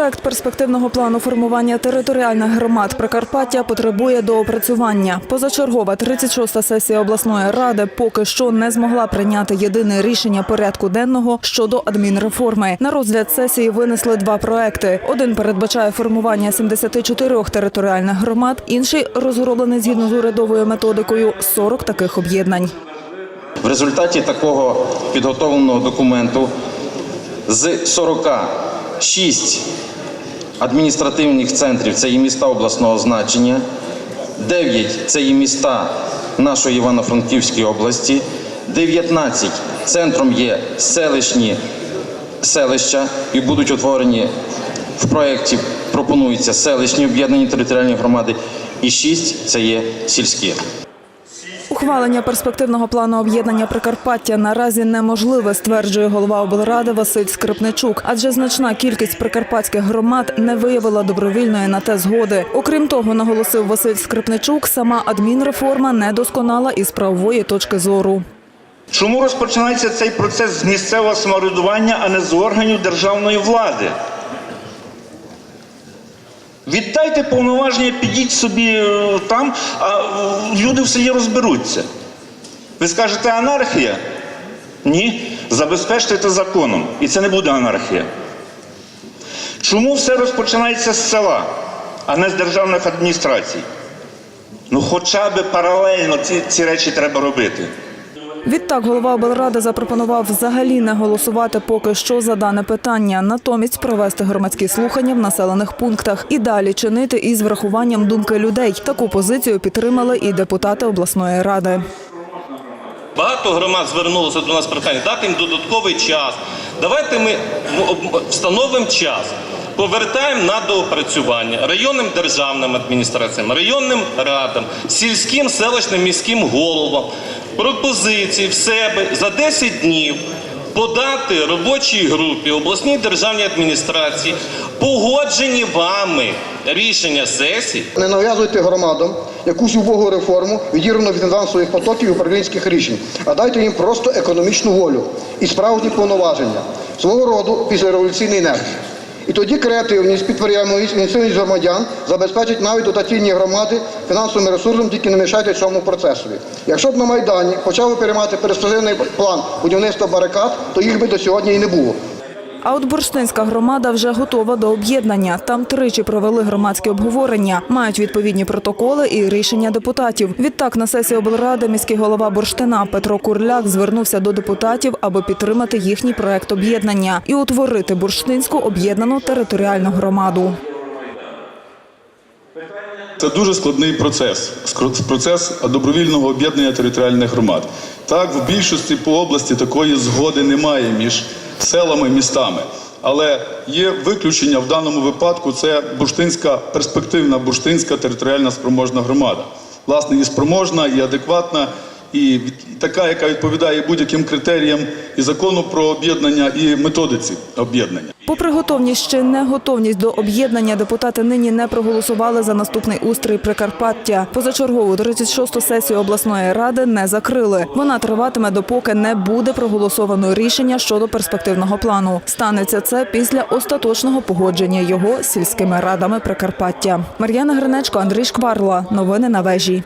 Проект перспективного плану формування територіальних громад Прикарпаття потребує доопрацювання. Позачергова 36-та сесія обласної ради поки що не змогла прийняти єдине рішення порядку денного щодо адмінреформи. На розгляд сесії винесли два проекти. Один передбачає формування 74 територіальних громад, інший розроблений згідно з урядовою методикою 40 таких об'єднань. В результаті такого підготовленого документу з 46 адміністративних центрів це є міста обласного значення, 9 це є міста нашої Івано-Франківської області, 19 центром є селищні селища і будуть утворені в проєкті пропонуються селищні об'єднані територіальні громади, і 6 це є сільські. Ухвалення перспективного плану об'єднання Прикарпаття наразі неможливе, стверджує голова облради Василь Скрипничук, адже значна кількість прикарпатських громад не виявила добровільної на те згоди. Окрім того, наголосив Василь Скрипничук, сама адмінреформа недосконала із правової точки зору. Чому розпочинається цей процес з місцевого самоврядування, а не з органів державної влади? Віддайте повноваження, підіть собі е, там, а е, люди в селі розберуться. Ви скажете анархія? Ні. Забезпечте законом. І це не буде анархія. Чому все розпочинається з села, а не з державних адміністрацій? Ну, хоча б паралельно ці, ці речі треба робити. Відтак голова облради запропонував взагалі не голосувати поки що за дане питання, натомість провести громадські слухання в населених пунктах і далі чинити із врахуванням думки людей. Таку позицію підтримали і депутати обласної ради. Багато громад звернулося до нас питання, дати їм додатковий час. Давайте ми м, встановимо час. Повертаємо на доопрацювання районним державним адміністраціям, районним радам, сільським, селищним, міським головам пропозиції в себе за 10 днів подати робочій групі обласній державній адміністрації погоджені вами рішення сесії Не нав'язуйте громадам якусь убогу реформу, відірвану від фінансових потоків і управлінських рішень, а дайте їм просто економічну волю і справжні повноваження свого роду післяреволюційний нерв. І тоді креативність, підприємливість, ініціативність громадян забезпечить навіть дотаційні громади фінансовим ресурсом, тільки не мішайте цьому процесові. Якщо б на Майдані почали переймати перспективний план будівництва барикад, то їх би до сьогодні і не було. А от бурштинська громада вже готова до об'єднання. Там тричі провели громадські обговорення, мають відповідні протоколи і рішення депутатів. Відтак на сесії облради міський голова бурштина Петро Курляк звернувся до депутатів, аби підтримати їхній проект об'єднання і утворити бурштинську об'єднану територіальну громаду. Це дуже складний процес. Процес добровільного об'єднання територіальних громад. Так, в більшості по області такої згоди немає між селами містами. Але є виключення в даному випадку. Це бурштинська перспективна бурштинська територіальна спроможна громада. Власне, і спроможна, і адекватна, і така, яка відповідає будь-яким критеріям і закону про об'єднання, і методиці об'єднання. Попри готовність чи неготовність до об'єднання, депутати нині не проголосували за наступний устрій Прикарпаття. Позачергову 36-ту сесію обласної ради не закрили. Вона триватиме, допоки не буде проголосовано рішення щодо перспективного плану. Станеться це після остаточного погодження його сільськими радами Прикарпаття. Мар'яна Гринечко, Андрій Шкварла. Новини на вежі.